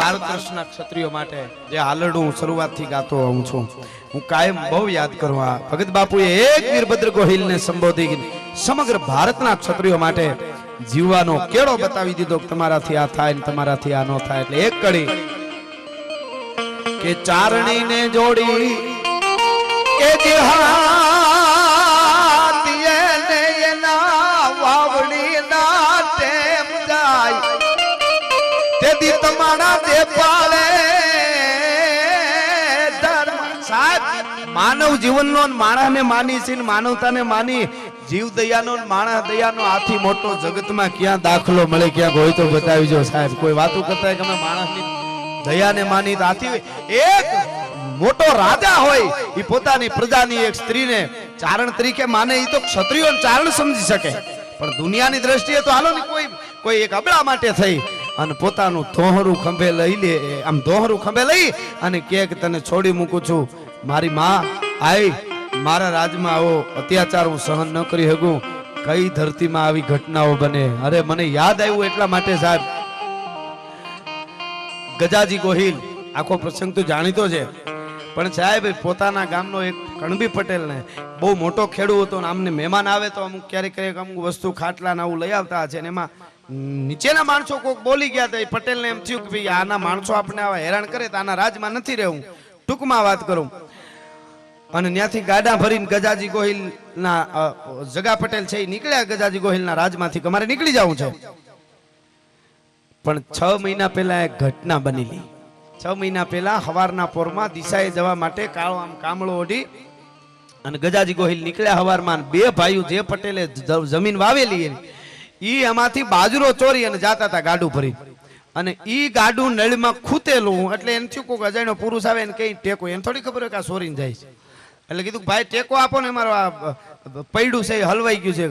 ભારત ક્ષત્રિયો માટે. જે હાલરડું હું શરૂઆતથી ગાતો આવું છું. હું કાયમ બહુ યાદ કરું આ ભગત બાપુએ એક વીરભદ્ર ગોહિલને સંબોધી સમગ્ર ભારતના ક્ષત્રિયો માટે જીવવાનો કેળો બતાવી દીધો કે તમારાથી આ થાય ને તમારાથી આ ન થાય એટલે એક કડી કે ચારણીને જોડી કે જે તમારા દે ધર્મ. સાહેબ, માનવ જીવનનો માણસને માની છે માનવતાને માની, જીવ દયાનો માણસ દયાનો આથી મોટો જગતમાં ક્યાં દાખલો મળે ક્યાંક હોય તો બતાવી સાહેબ. કોઈ વાતો કરતા કે અમે માણસની દયાને માની આથી એક મોટો રાજા હોય એ પોતાની પ્રજાની એક સ્ત્રીને ચારણ તરીકે માને એ તો ક્ષત્રિયો ચારણ સમજી શકે. પણ દુનિયાની દ્રષ્ટિએ તો હાલો ને કોઈ કોઈ એક અબળા માટે થઈ અને પોતાનું ધોહરું ખંભે લઈ લે. આમ ધોહરું ખંભે લઈ અને કેક તને છોડી મૂકું છું. મારી માં આઈ મારા રાજમાં આવો. અત્યાચાર હું સહન ન કરી શકું. કઈ ધરતીમાં આવી ઘટનાઓ બને? અરે, મને યાદ આવ્યું એટલા માટે સાહેબ. ગજાજી ગોહિલ, આખો પ્રસંગ તો જાણીતો છે. પણ સાહેબ પોતાના ગામનો એક કણબી પટેલ ને બહુ મોટો ખેડૂત હતો ને આમને મહેમાન આવે તો અમુક ક્યારેક ક્યારેક અમુક વસ્તુ ખાટલા ને આવું લઈ આવતા છે ને એમાં નીચેના માણસો કોક બોલી ગયા હતા, એ પટેલને એમ થયું કે ભાઈ આના માણસો આપણે આવા હેરાન કરે તો આના રાજમાં નથી રહેવું. ટૂંકમાં વાત કરું. અને ત્યાંથી ગાડા ભરીને ગજાજી ગોહિલ ના જગા પટેલ છે એ નીકળ્યા ગજાજી ગોહિલ ના રાજમાંથી અમારે નીકળી જવું છે. પણ છ મહિના પહેલા એક ઘટના બનેલી. છ મહિના પહેલા હવારના પોરમાં દિશાએ જવા માટે કાળો આમ કામળો ઓઢી અને ગજાજી ગોહિલ નીકળ્યા હવારમાં. બે ભાઈઓ જે પટેલે જમીન વાવેલી એની, ઈ એમાંથી બાજરો ચોરી અને જાતા હતા ગાડું ભરી. અને ઈ ગાડું નળમાં ખૂતેલું એટલે એને થયું કોઈક અજાણ્યો પુરુષ આવે ને કઈ ટેકો, એને થોડી ખબર હોય કે આ સોરીને જાય છે. એટલે કીધું ભાઈ ટેકો આપો ને, મારો આ પૈડું છે એ હલવાઈ ગયું છે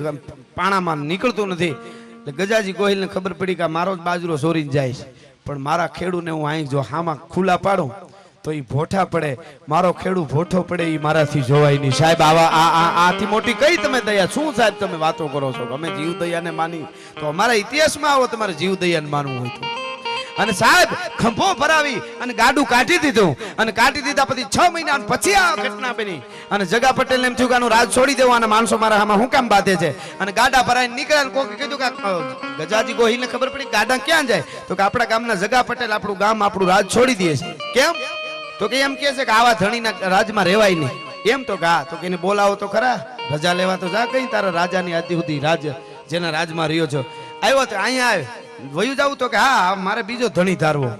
પાણામાં નીકળતું નથી. એટલે ગજાજી ગોહિલને ખબર પડી કે મારો જ બાજરો સોરીને જાય છે. પણ મારા ખેડૂને હું અહીં જો હામાં ખુલ્લા પાડું, તો એ ભોઠા પડે. મારો ખેડૂ ભોઠો પડે એ મારાથી જોવાય નહીં સાહેબ, આવા આ આ આથી મોટી કઈ તમે દયા? શું સાહેબ તમે વાતો કરો છો? અમે જીવ દયાને માની તો અમારા ઇતિહાસમાં આવો, તમારે જીવ દયાને માનવું હોય તો. અને સાહેબ, ખંભો ભરાવી અને ગાડું કાઢી દીધું. અને કાઢી દીધા પછી છ મહિના પછી આ ઘટના બની. અને જગા પટેલ એમ થયું કે રાજ છોડી દેવું અને માણસો મારા આમાં હું કામ બાંધે છે? અને ગાડા ભરાઈને નીકળ્યા અને કોકે કીધું કે ગજાજી ગોહિલને ખબર પડી ગાડા ક્યાં જાય? તો કે આપણા ગામના જગા પટેલ આપણું ગામ આપણું રાજ છોડી દે છે. કેમ? તો કે એમ કહે છે કે આવા ધણીના રાજમાં રહેવાય નહીં. એમ તો ગા તો કે એને બોલાવો તો ખરા. રજા લેવા તો જા કઈ, તારા રાજાની આદિ સુધી રાજ જેના રાજમાં રહ્યો છો. આવ્યો તો અહીંયા આવે વયું જાવું તો કે હા મારે બીજો ધણી ધારવો.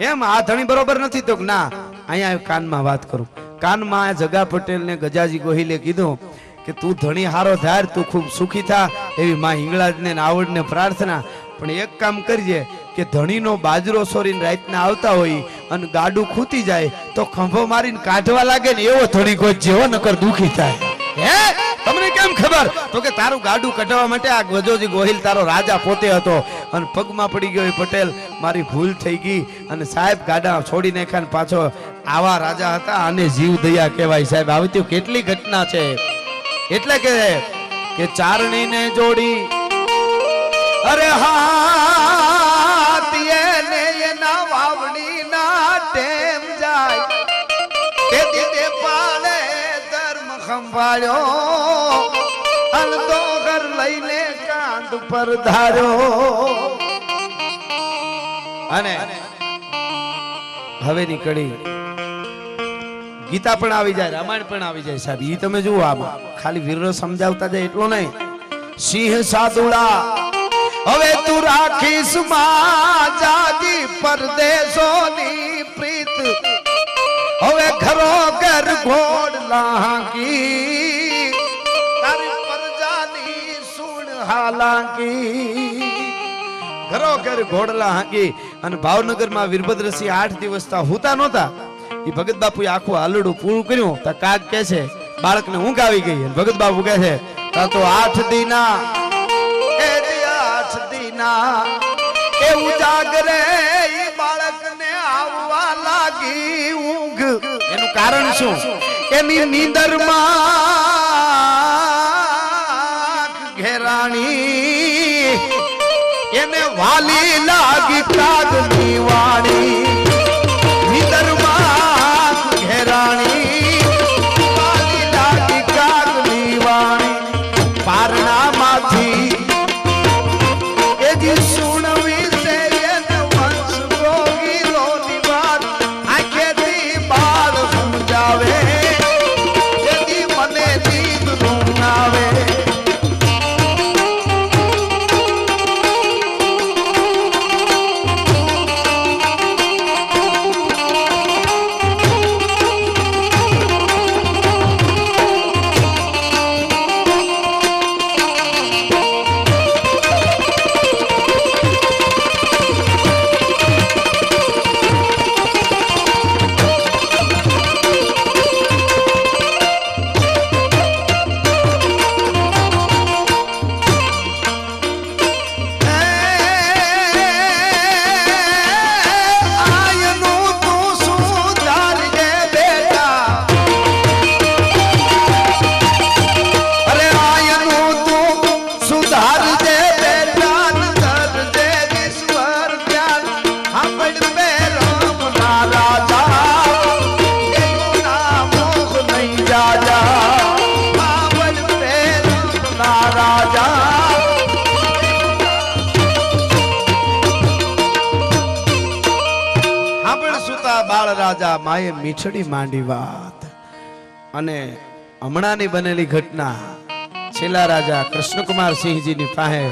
એમ, આ ધણી બરોબર નથી તો ના, અહીંયા કાનમાં વાત કરું. કાનમાં જગા પટેલ ને ગજાજી ગોહિલે કીધું કે તું ધણી હારો ધાર, તું ખૂબ સુખી થા, એવી માં હિંગળાજને આવડને પ્રાર્થના. પણ એક કામ કરજે, કે ધણીનો બાજરો સોરીને રાતના આવતા હોય અને ગાડું ખૂતી જાય, તો ખંભો મારીને કાઢવા લાગે ને એવો ધણી કોઈ જેવો નકર દુખી થાય. હે? તમને કેમ ખબર? તો કે તારું ગાડું કઢાવવા માટે આ ગજોજી ગોહિલ તારો રાજા પોતે હતો. અને પગમાં પડી ગયો પટેલ. મારી ભૂલ થઈ ગઈ. અને સાહેબ ગાડા છોડી નાખ્યા ને પાછો આવા રાજા હતા. અને જીવ દયા કહેવાય. સાહેબ, આવી તો કેટલી ઘટના છે. એટલે કે ચારણીને જોડી. અરે હાથીએ ખંભાળ્યો અન ઘર લઈને કાંધ પર ધાર્યો. અને હવે નીકળી ગીતા પણ આવી જાય, રામાયણ પણ આવી જાય સાહેબ. ઈ તમે જુઓ આમાં. ખાલી વીરો સમજાવતા જાય એટલો નહીં. સિંહ સાધુડા, હવે તું રાખીશમાં જાજી પરદેશોની ઘર ઘોડ લાંકી, તારી પ્રજાની સુણ હાલાંકી. ઘરો ઘર ઘોડલા હાંકી અને ભાવનગરમાં વીરભદ્રસિંહ આઠ દિવસ તા હોતા નહોતા. એ ભગત બાપુએ આખું આલડું પૂરું કર્યું. તા કાક કે છે, બાળકને ઊંઘ આવી ગઈ. ભગત બાપુ કહે છે, તા તો આઠ દીના દીના એ ઉજાગરે બાળકને આવવા લાગી. કારણ શું? એની નીંદર ઘેરાણી એને વાલી લાગી કાગની સુતા બાળ રાજા માએ મીઠડી માંડી વાત. અને હમણાંની બનેલી ઘટના છેલ્લા રાજા કૃષ્ણકુમાર સિંહજીની પાસે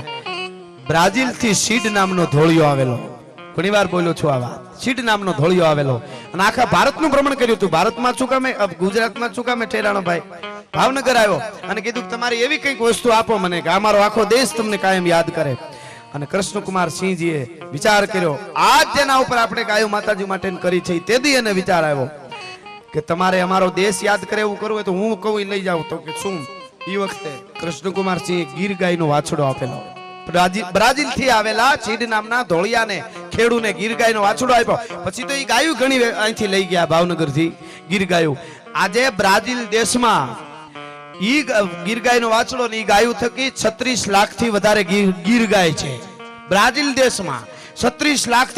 બ્રાઝિલથી સીડ નામનો ધોળિયો આવેલો. ઘણી વાર બોલ્યો છું આ વાત. સીડ નામનો ધોળિયો આવેલો. અને આખા ભારતનું ભ્રમણ કર્યું હતું. ભારતમાં શું કામે? ગુજરાતમાં શું કામે ઠેરાણો ભાઈ? ભાવનગર આવ્યો અને કીધું તમારી એવી કંઈક વસ્તુ આપો મને કે અમારો આખો દેશ તમને કાયમ યાદ કરે. અને કૃષ્ણકુમાર સિંહજીએ વિચાર કર્યો, આજ જેના ઉપર આપણે ગાયો માતાજી માટે કરી છે, તે દી એને વિચાર આવ્યો કે તમારે અમારો દેશ યાદ કરે એવું કરવું તો હું કહું લઈ જાઉં તો કે શું? એ વખતે કૃષ્ણકુમાર સિંહ ગીર ગાયનો વાછડો આપેલો. બ્રાઝિલથી આવેલા ચીડ નામના ધોળિયાને, ખેડૂને ગીર ગાયનો વાછડો આપ્યો. પછી તો એ ગાયું ઘણી અહીંથી લઈ ગયા ભાવનગરથી ગીર ગાયું. આજે બ્રાઝિલ દેશમાં ઈ ગીર ગાયનો વાછડો ને ઈ ગાયું થકી 36 લાખથી વધારે ગીર ગાય છે. બ્રાઝિલ દેશમાં 36 લાખ